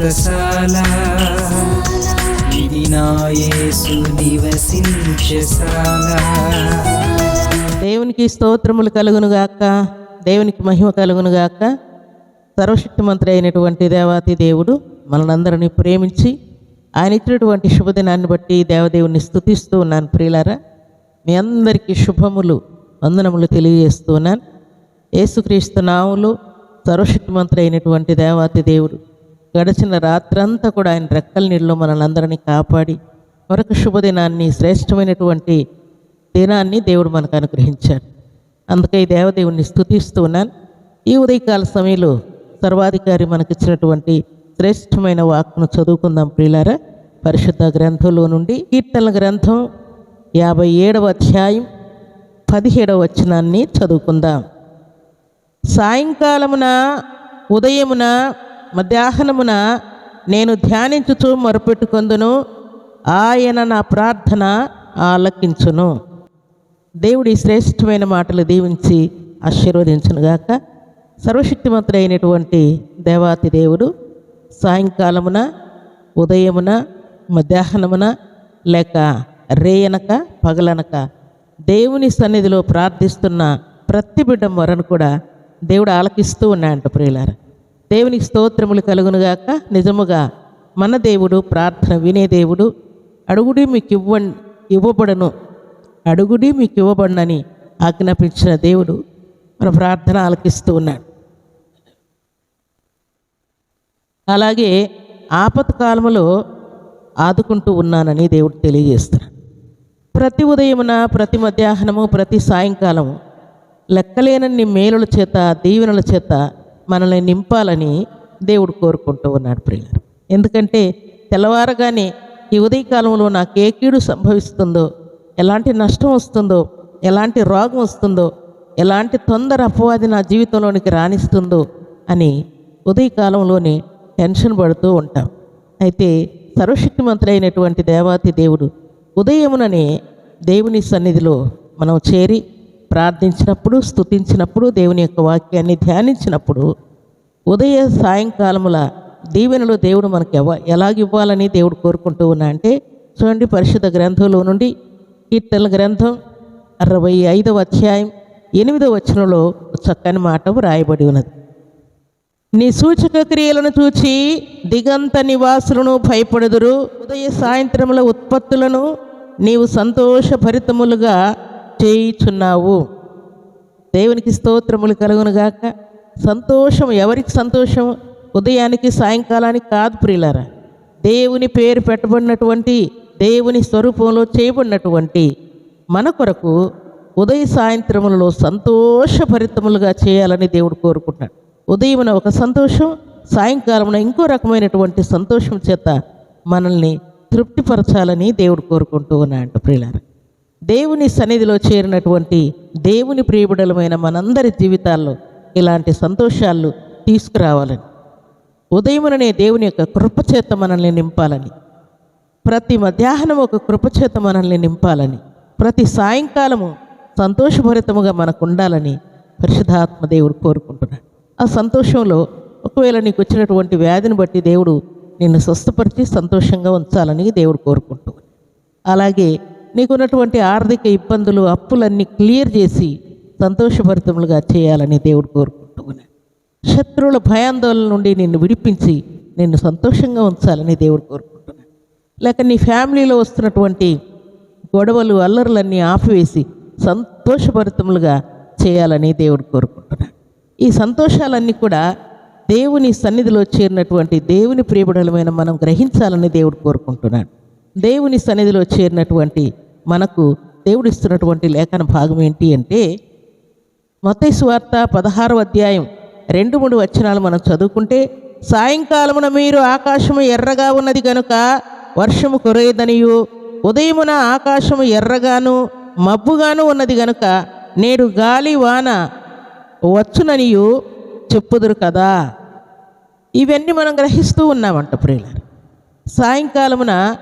వ్రతశాల ఇది నా నివసించశాల దేవునికి స్తోత్రములు కలుగును గాక. దేవునికి మహిమ కలుగును గాక. సర్వశక్తిమంతుడు అయినటువంటి దేవాతి దేవుడు మనందరినీ ప్రేమించి ఆయన ఇచ్చినటువంటి శుభదినాన్ని బట్టి దేవదేవుని స్థుతిస్తూ ఉన్నాను ప్రియులారా. మీ అందరికీ శుభములు వందనములు తెలియజేస్తూ ఉన్నాను. యేసుక్రీస్తు నాములు సర్వశక్తిమంతుడు అయినటువంటి దేవాతి దేవుడు గడిచిన రాత్రంతా కూడా ఆయన రెక్కల నీళ్ళలో మనల్ని అందరినీ కాపాడి మరొక శుభదినాన్ని శ్రేష్టమైనటువంటి దినాన్ని దేవుడు మనకు అనుగ్రహించాడు. అందుకే ఈ దేవదేవుని స్థుతిస్తూ ఉన్నాను. ఈ ఉదయకాల సమయంలో సర్వాధికారి మనకిచ్చినటువంటి శ్రేష్టమైన వాక్ను చదువుకుందాం ప్రియులారా. పరిశుద్ధ గ్రంథంలో నుండి కీర్తనల గ్రంథం యాభై ఏడవ అధ్యాయం పదిహేడవ వచనాన్ని చదువుకుందాం. సాయంకాలమున ఉదయమున మధ్యాహ్నమున నేను ధ్యానించుచూ మొరపెట్టుకొందును. ఆయన నా ప్రార్థన ఆలకించును. దేవుడి శ్రేష్టమైన మాటలు దీవించి ఆశీర్వదించునుగాక సర్వశక్తిమంతుడైనటువంటి దేవాతి దేవుడు సాయంకాలమున ఉదయమున మధ్యాహ్నమున లేక రేయనక పగలనక దేవుని సన్నిధిలో ప్రార్థిస్తున్న ప్రతి బిడ్డ మొరను కూడా దేవుడు ఆలకిస్తూ ఉన్నాయంట ప్రియులారా. దేవునికి స్తోత్రములు కలుగునుగాక నిజముగా మన దేవుడు ప్రార్థన వినే దేవుడు అడుగుడి మీకు ఇవ్వ ఇవ్వబడను. అడుగుడి మీకు ఇవ్వబడినని ఆజ్ఞాపించిన దేవుడు మన ప్రార్థన ఆలకిస్తూ ఉన్నాడు. అలాగే ఆపత్ కాలములో ఆదుకుంటూ ఉన్నానని దేవుడు తెలియజేస్తున్నాడు. ప్రతి ఉదయమున ప్రతి మధ్యాహ్నము ప్రతి సాయంకాలము లెక్కలేనన్ని మేలుల చేత దీవెనల చేత మనల్ని నింపాలని దేవుడు కోరుకుంటూ ఉన్నాడు ప్రియులారు. ఎందుకంటే తెల్లవారగానే ఈ ఉదయకాలంలో నాకు ఏ కీడు సంభవిస్తుందో ఎలాంటి నష్టం వస్తుందో ఎలాంటి రోగం వస్తుందో ఎలాంటి తొందర అపవాది నా జీవితంలోనికి రాణిస్తుందో అని ఉదయకాలంలోనే టెన్షన్ పడుతూ ఉంటాం. అయితే సర్వశక్తిమంతుడైనటువంటి దేవాతి దేవుడు ఉదయముననే దేవుని సన్నిధిలో మనం చేరి ప్రార్థించినప్పుడు స్తుతించినప్పుడు దేవుని యొక్క వాక్యాన్ని ధ్యానించినప్పుడు ఉదయ సాయంకాలముల దీవెనలు దేవుడు మనకు ఎవ ఎలాగివ్వాలని దేవుడు కోరుకుంటూ ఉన్నా అంటే చూడండి పరిశుద్ధ గ్రంథంలో నుండి కీర్తన గ్రంథం అరవై ఐదవ అధ్యాయం ఎనిమిదవ వచనంలో చక్కని మాట వ్రాయబడి ఉన్నది. నీ సూచక క్రియలను చూచి దిగంత నివాసులను భయపడుదురు. ఉదయ సాయంత్రముల ఉత్పత్తులను నీవు సంతోషభరితములుగా చేయుచున్నావు. దేవునికి స్తోత్రములు కలుగునుగాక సంతోషం ఎవరికి సంతోషం ఉదయానికి సాయంకాలానికి కాదు ప్రియులారా. దేవుని పేరు పెట్టబడినటువంటి దేవుని స్వరూపంలో చేయబడినటువంటి మన కొరకు ఉదయ సాయంత్రములలో సంతోషభరితములుగా చేయాలని దేవుడు కోరుకుంటున్నాడు. ఉదయమున ఒక సంతోషం సాయంకాలమున ఇంకో రకమైనటువంటి సంతోషం చేత మనల్ని తృప్తిపరచాలని దేవుడు కోరుకుంటూ ఉన్నాడు ప్రియులారా. దేవుని సన్నిధిలో చేరినటువంటి దేవుని ప్రియబుడలమైన మనందరి జీవితాల్లో ఇలాంటి సంతోషాలు తీసుకురావాలని. ఉదయముననే దేవుని యొక్క కృపచేత మనల్ని నింపాలని. ప్రతి మధ్యాహ్నం ఒక కృపచేత మనల్ని నింపాలని. ప్రతి సాయంకాలము సంతోషభరితముగా మనకు ఉండాలని పరిశుధాత్మ దేవుడు కోరుకుంటున్నాడు. ఆ సంతోషంలో ఒకవేళ నీకు వచ్చినటువంటి వ్యాధిని బట్టి దేవుడు నిన్ను స్వస్థపరిచి సంతోషంగా ఉంచాలని దేవుడు కోరుకుంటున్నాడు. అలాగే నీకున్నటువంటి ఆర్థిక ఇబ్బందులు అప్పులన్నీ క్లియర్ చేసి సంతోషభరితములుగా చేయాలని దేవుడు కోరుకుంటున్నాడు. శత్రువుల భయాందోళన నుండి నిన్ను విడిపించి నిన్ను సంతోషంగా ఉంచాలని దేవుడు కోరుకుంటున్నాడు. లేక నీ ఫ్యామిలీలో వస్తున్నటువంటి గొడవలు అల్లర్లన్నీ ఆపివేసి సంతోషభరితములుగా చేయాలని దేవుడు కోరుకుంటున్నాడు. ఈ సంతోషాలన్నీ కూడా దేవుని సన్నిధిలో చేరినటువంటి దేవుని ప్రియబడలమైన మనం గ్రహించాలని దేవుడు కోరుకుంటున్నాడు. దేవుని సన్నిధిలో చేరినటువంటి మనకు దేవుడిస్తున్నటువంటి లేఖన భాగం ఏంటి అంటే మత్తయి వార్త పదహారవ అధ్యాయం రెండు మూడు వచనాలు మనం చదువుకుంటే సాయంకాలమున మీరు ఆకాశము ఎర్రగా ఉన్నది కనుక వర్షము కురేదనియు ఉదయమున ఆకాశము ఎర్రగాను మబ్బుగాను ఉన్నది గనుక నేడు గాలి వాన వచ్చుననియు చెప్పుదురు కదా. ఇవన్నీ మనం గ్రహిస్తూ ఉన్నామంట ప్రియులారు. సాయంకాలమున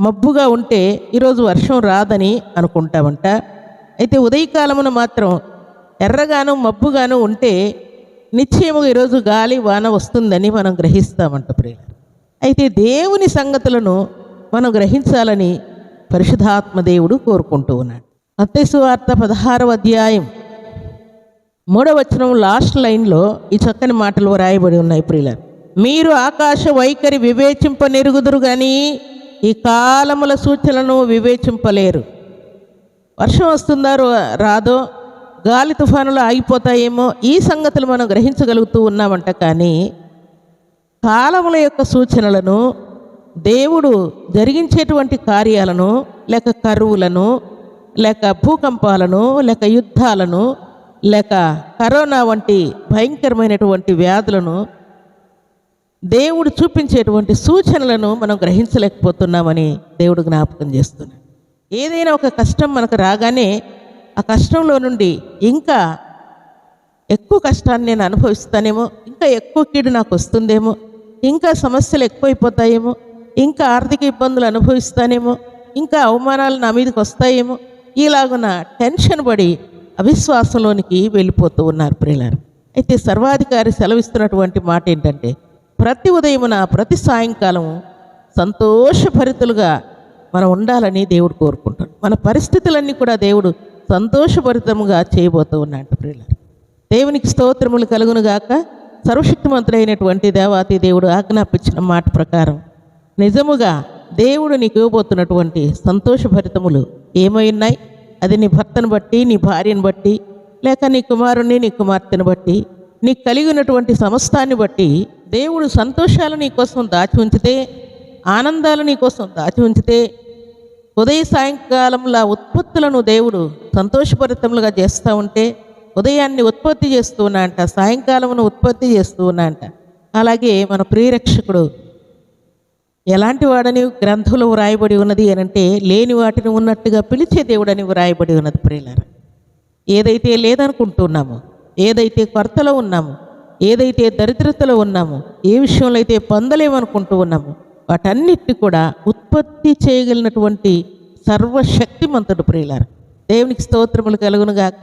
మబ్బుగా ఉంటే ఈరోజు వర్షం రాదని అనుకుంటామంట. అయితే ఉదయకాలమున మాత్రం ఎర్రగాను మబ్బుగాను ఉంటే నిశ్చయముగా ఈరోజు గాలి వాన వస్తుందని మనం గ్రహిస్తామంట ప్రియులారు అయితే దేవుని సంగతులను మనం గ్రహించాలని పరిశుధాత్మ దేవుడు కోరుకుంటూ ఉన్నాడు. అత్తేసువార్త పదహారవ అధ్యాయం మూడవ వచనం లాస్ట్ లైన్లో ఈ చక్కని మాటలు రాయబడి ఉన్నాయి ప్రియుల. మీరు ఆకాశ వైఖరి వివేచింపనెరుగుదురు కానీ ఈ కాలముల సూచనలను వివేచింపలేరు. వర్షం వస్తుందారో రాదో? గాలి తుఫానులు ఆగిపోతాయేమో? ఈ సంగతులు మనం గ్రహించగలుగుతూ ఉన్నామంట కానీ కాలముల యొక్క సూచనలను దేవుడు జరిగించేటువంటి కార్యాలను లేక కరువులను లేక భూకంపాలను లేక యుద్ధాలను లేక కరోనా వంటి భయంకరమైనటువంటి వ్యాధులను దేవుడు చూపించేటువంటి సూచనలను మనం గ్రహించలేకపోతున్నామని దేవుడు జ్ఞాపకం చేస్తున్నాడు. ఏదైనా ఒక కష్టం మనకు రాగానే ఆ కష్టంలో నుండి ఇంకా ఎక్కువ కష్టాన్ని నేను అనుభవిస్తానేమో ఇంకా ఎక్కువ కీడు నాకు వస్తుందేమో ఇంకా సమస్యలు ఎక్కువైపోతాయేమో ఇంకా ఆర్థిక ఇబ్బందులు అనుభవిస్తానేమో ఇంకా అవమానాలు నా మీదకి వస్తాయేమో ఇలాగున టెన్షన్ పడి అవిశ్వాసంలోనికి వెళ్ళిపోతూ ఉన్నారు ప్రియులారు. అయితే సర్వాధికారి సెలవిస్తున్నటువంటి మాట ఏంటంటే ప్రతి ఉదయమున ప్రతి సాయంకాలం సంతోషభరితులుగా మనం ఉండాలని దేవుడు కోరుకుంటాడు. మన పరిస్థితులన్నీ కూడా దేవుడు సంతోషభరితముగా చేయబోతూ ఉన్నాడు ప్రియుల దేవునికి స్తోత్రములు కలుగునుగాక సర్వశక్తిమంతులైనటువంటి సర్వశక్తిమంతుడైనటువంటి దేవాతి దేవుడు ఆజ్ఞాపించిన మాట ప్రకారం నిజముగా దేవుడు నీకు ఇవ్వబోతున్నటువంటి సంతోషభరితములు ఏమై ఉన్నాయి? అది నీ భర్తను బట్టి నీ భార్యను బట్టి లేక నీ కుమారుణ్ణి నీ కుమార్తెను బట్టి నీకు కలిగి ఉన్నటువంటి సమస్తాన్ని బట్టి దేవుడు సంతోషాలు నీ కోసం దాచి ఉంచితే ఆనందాలు నీ కోసం దాచి ఉంచితే ఉదయ సాయంకాలంలో ఉత్పత్తులను దేవుడు సంతోషభరితములుగా చేస్తూ ఉంటే ఉదయాన్ని ఉత్పత్తి చేస్తూ ఉన్నాంట సాయంకాలమును ఉత్పత్తి చేస్తూ ఉన్నా అంట. అలాగే మన ప్రియరక్షకుడు ఎలాంటి వాడని గ్రంథంలో వ్రాయబడి ఉన్నది అనంటే లేని వాటిని ఉన్నట్టుగా పిలిచే దేవుడని వ్రాయబడి ఉన్నది ప్రియులారా. ఏదైతే లేదనుకుంటున్నామో ఏదైతే కొరతలో ఉన్నామో ఏదైతే దరిద్రతలో ఉన్నామో ఏ విషయంలో అయితే పొందలేమనుకుంటూ ఉన్నామో వాటన్నిటిని కూడా ఉత్పత్తి చేయగలిగినటువంటి సర్వశక్తిమంతుడు ప్రియులారు. దేవునికి స్తోత్రములు కలుగునుగాక.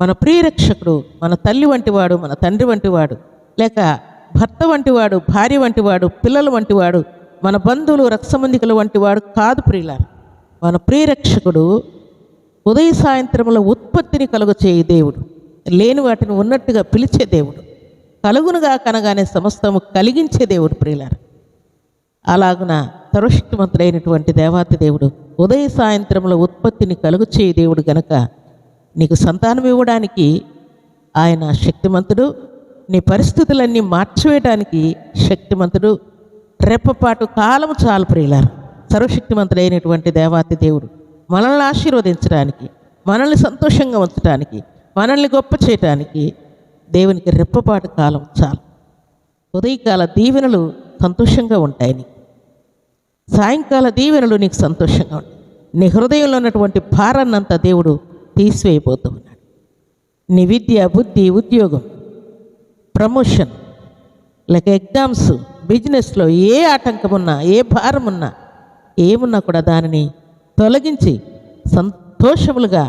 మన ప్రియరక్షకుడు మన తల్లి వంటివాడు మన తండ్రి వంటివాడు లేక భర్త వంటివాడు భార్య వంటివాడు పిల్లల వంటివాడు మన బంధువులు రక్తసంబంధికుల వంటివాడు కాదు ప్రియులారు. మన ప్రియరక్షకుడు ఉదయ సాయంత్రముల ఉత్పత్తిని కలుగచేయి దేవుడు. లేని వాటిని ఉన్నట్టుగా పిలిచే దేవుడు. కలుగునుగా కనగానే సమస్తము కలిగించే దేవుడు ప్రియులారు. అలాగున సర్వశక్తిమంతుడైనటువంటి దేవాతి దేవుడు ఉదయ సాయంత్రంలో ఉత్పత్తిని కలుగు చేయి దేవుడు గనక నీకు సంతానం ఇవ్వడానికి ఆయన శక్తిమంతుడు నీ పరిస్థితులన్నీ మార్చివేయడానికి శక్తిమంతుడు రెప్పపాటు కాలము చాలు ప్రియులారు. సర్వశక్తిమంతుడైనటువంటి దేవాతి దేవుడు మనల్ని ఆశీర్వదించడానికి మనల్ని సంతోషంగా ఉంచడానికి మనల్ని గొప్ప చేయటానికి దేవునికి రెప్పపాటు కాలం చాలు. ఉదయకాల దీవెనలు సంతోషంగా ఉంటాయి నీకు. సాయంకాల దీవెనలు నీకు సంతోషంగా ఉంటాయి. నీ హృదయంలో ఉన్నటువంటి భారాన్నంతా దేవుడు తీసివేయబోతూ ఉన్నాడు నీ విద్య బుద్ధి ఉద్యోగం ప్రమోషన్ లేక ఎగ్జామ్స్ బిజినెస్లో ఏ ఆటంకం ఉన్నా ఏ భారం ఉన్నా ఏమున్నా కూడా దానిని తొలగించి సంతోషములుగా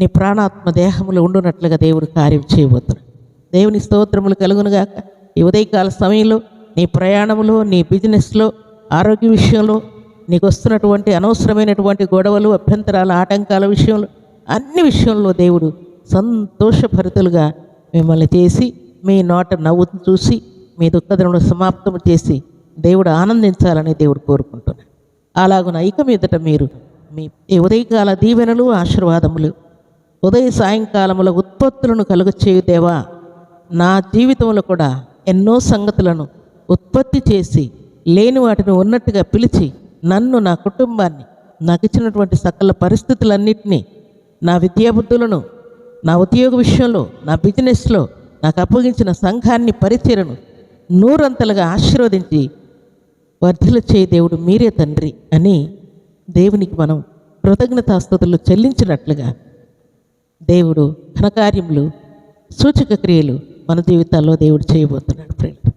నీ ప్రాణాత్మ దేహములు ఉండునట్లుగా దేవుడు కార్యం చేయబోతున్నాడు. దేవుని స్తోత్రములు కలుగునుగాక. ఈ ఉదయకాల సమయంలో నీ ప్రయాణములో నీ బిజినెస్లో ఆరోగ్య విషయంలో నీకు వస్తున్నటువంటి అనవసరమైనటువంటి గొడవలు అభ్యంతరాల ఆటంకాల విషయంలో అన్ని విషయంలో దేవుడు సంతోషభరితులుగా మిమ్మల్ని చేసి మీ నోట నవ్వు చూసి మీ దుఃఖదను సమాప్తం చేసి దేవుడు ఆనందించాలని దేవుడు కోరుకుంటున్నాడు. అలాగున ఇక మీదట మీరు మీ ఈ ఉదయకాల దీవెనలు ఆశీర్వాదములు ఉదయ సాయంకాలముల ఉత్పత్తులను కలుగచేయుదేవా నా జీవితంలో కూడా ఎన్నో సంగతులను ఉత్పత్తి చేసి లేని వాటిని ఉన్నట్టుగా పిలిచి నన్ను నా కుటుంబాన్ని నాకు ఇచ్చినటువంటి సకల పరిస్థితులన్నింటినీ నా విద్యాబుద్ధులను నా ఉద్యోగ విషయంలో నా బిజినెస్లో నాకు అప్పగించిన సంఘాన్ని పరిచయను నూరంతలుగా ఆశీర్వదించి వర్ధిల చేయి దేవుడు మీరే తండ్రి అని దేవునికి మనం కృతజ్ఞతాస్థుతులు చెల్లించినట్లుగా దేవుడు ఘనకార్యములు సూచక క్రియలు మన జీవితాల్లో దేవుడు చేయబోతున్నాడు ఫ్రెండ్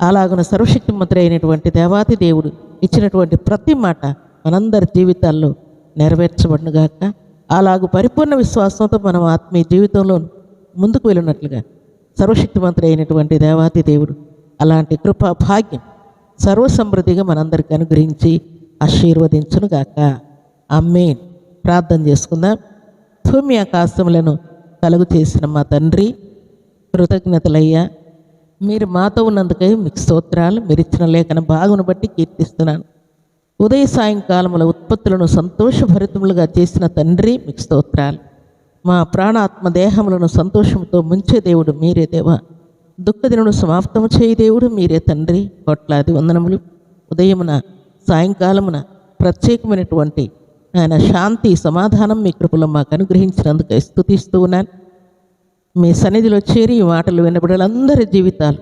అలాగున సర్వశక్తిమంతుడు అయినటువంటి దేవాతి దేవుడు ఇచ్చినటువంటి ప్రతి మాట మనందరి జీవితాల్లో నెరవేర్చబడినగాక అలాగు పరిపూర్ణ విశ్వాసంతో మనం ఆత్మీయ జీవితంలో ముందుకు వెళ్ళినట్లుగా సర్వశక్తిమంతుడు అయినటువంటి దేవాతి దేవుడు అలాంటి కృపా భాగ్యం సర్వసమృద్ధిగా మనందరికీ అనుగ్రహించి ఆశీర్వదించునుగాక. అమ్మేన్ ప్రార్థన చేసుకుందాం. భూమి ఆకాశములను కలుగు చేసిన మా తండ్రి కృతజ్ఞతలయ్యా. మీరు మాతో ఉన్నందుకై మీకు స్తోత్రాలు మీరు ఇచ్చిన లేఖన భాగమును బట్టి కీర్తిస్తున్నాను. ఉదయ సాయంకాలముల ఉత్పత్తులను సంతోషభరితములుగా చేసిన తండ్రి మీకు స్తోత్రాలు. మా ప్రాణాత్మ దేహములను సంతోషంతో ముంచే దేవుడు మీరే దేవా. దుఃఖదినను సమాప్తము చేయి దేవుడు మీరే తండ్రి. కోట్లాది వందనములు. ఉదయమున సాయంకాలమున ప్రత్యేకమైనటువంటి ఆయన శాంతి సమాధానం మీ కృపలో మాకు అనుగ్రహించినందుకు స్థుతిస్తూ ఉన్నాను. మీ సన్నిధిలో చేరి ఈ మాటలు వినబడలందరి జీవితాలు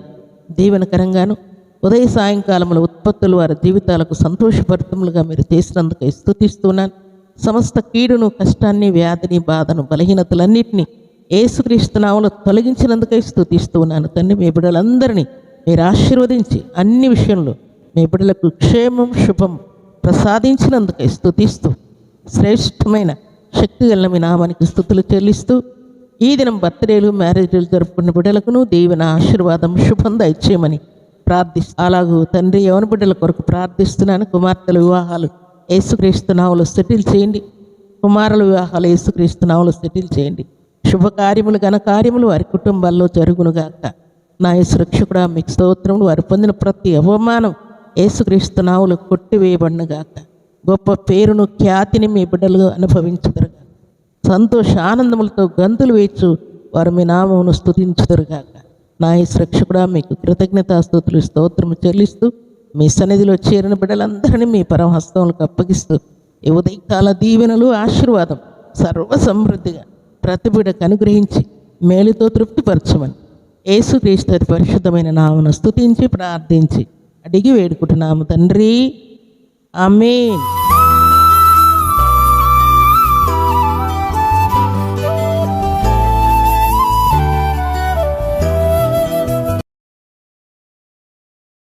దీవెనకరంగాను ఉదయ సాయంకాలంలో ఉత్పత్తులు వారి జీవితాలకు సంతోషపరితములుగా మీరు చేసినందుకు స్థుతిస్తున్నాను సమస్త కీడును కష్టాన్ని వ్యాధిని బాధను బలహీనతలన్నింటినీ ఏసుక్రీస్తునామలో తొలగించినందుకై స్థుతిస్తున్నాను తండ్రి మీ బిడ్డలందరినీ మీరు ఆశీర్వదించి అన్ని విషయంలో మీ బిడ్డలకు క్షేమం శుభం ప్రసాదించినందుకై స్థుతిస్తూ శ్రేష్టమైన శక్తి గల మీ నామానికి స్థుతులు చెల్లిస్తూ ఈ దినం బర్త్డేలు మ్యారేజ్లు జరుపుకున్న బిడ్డలకును దేవుని ఆశీర్వాదం శుభం దయచేయమని ప్రార్థిస్తూ అలాగూ తండ్రి యవన బిడ్డల కొరకు ప్రార్థిస్తున్నాను. కుమార్తెల వివాహాలు యేసుక్రీస్తు నావులు సెటిల్ చేయండి. కుమారుల వివాహాలు యేసుక్రీస్తు నావులు సెటిల్ చేయండి. శుభకార్యములు ఘనకార్యములు వారి కుటుంబాల్లో జరుగునుగాక. నా యేసురక్షకుడా మీకు స్తోత్రములు. వారు పొందిన ప్రతి అవమానం యేసుక్రీస్తు నావులు కొట్టివేయబడినగాక. గొప్ప పేరును ఖ్యాతిని మీ బిడ్డలు అనుభవించుదరుగా సంతోష ఆనందములతో గంతులు వేచు వారు మీ నామమును స్థుతించుదరుగాక నా ఈ రక్షకుడా మీకు కృతజ్ఞతాస్తుతులు స్తోత్రము చెల్లిస్తూ మీ సన్నిధిలో చేరిన బిడ్డలందరినీ మీ పరమహస్తములకు అప్పగిస్తూ ఈ ఉదయకాల దీవెనలు ఆశీర్వాదం సర్వ సమృద్ధిగా ప్రతి బిడ్డకు అనుగ్రహించి మేలుతో తృప్తిపరచమని యేసుక్రీస్తు పరిశుద్ధమైన నామను స్తుతించి ప్రార్థించి అడిగి వేడుకుంటున్నాము తండ్రి. ఆమె